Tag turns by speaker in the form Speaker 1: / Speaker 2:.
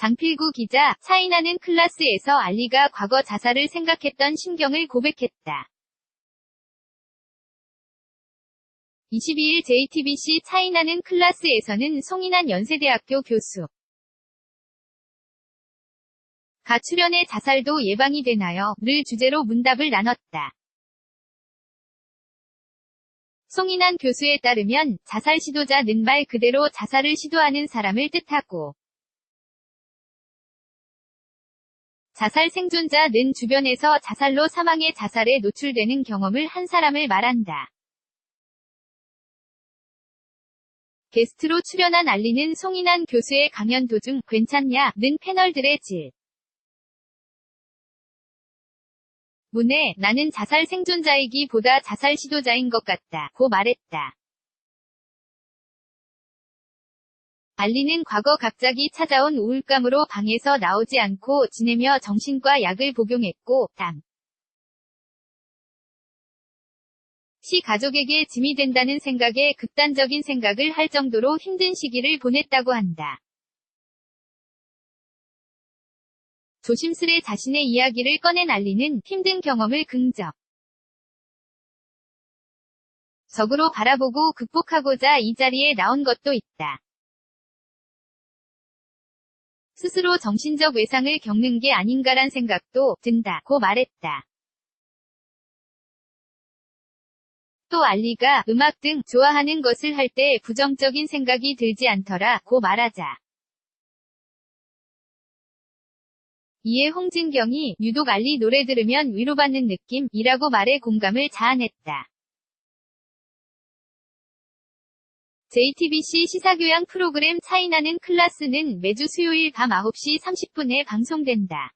Speaker 1: 장필구 기자, 차이나는 클라스에서 알리가 과거 자살을 생각했던 심경을 고백했다. 22일 JTBC 차이나는 클라스에서는 송인한 연세대학교 교수 가 출연의 자살도 예방이 되나요? 를 주제로 문답을 나눴다. 송인한 교수에 따르면 자살 시도자는 말 그대로 자살을 시도하는 사람을 뜻하고 자살 생존자는 주변에서 자살로 사망의 자살에 노출되는 경험을 한 사람을 말한다. 게스트로 출연한 알리는 송인한 교수의 강연 도중 괜찮냐?는 패널들의 질. 문에 나는 자살 생존자이기 보다 자살 시도자인 것 같다. 고 말했다. 알리는 과거 갑자기 찾아온 우울감으로 방에서 나오지 않고 지내며 정신과 약을 복용했고, 당. 시 가족에게 짐이 된다는 생각에 극단적인 생각을 할 정도로 힘든 시기를 보냈다고 한다. 조심스레 자신의 이야기를 꺼낸 알리는 힘든 경험을 긍정. 적으로 바라보고 극복하고자 이 자리에 나온 것도 있다. 스스로 정신적 외상을 겪는 게 아닌가란 생각도 든다. 고 말했다. 또 알리가 음악 등 좋아하는 것을 할 때 부정적인 생각이 들지 않더라. 고 말하자. 이에 홍진경이 유독 알리 노래 들으면 위로받는 느낌이라고 말해 공감을 자아냈다. JTBC 시사교양 프로그램 차이나는 클라스는 매주 수요일 밤 9시 30분에 방송된다.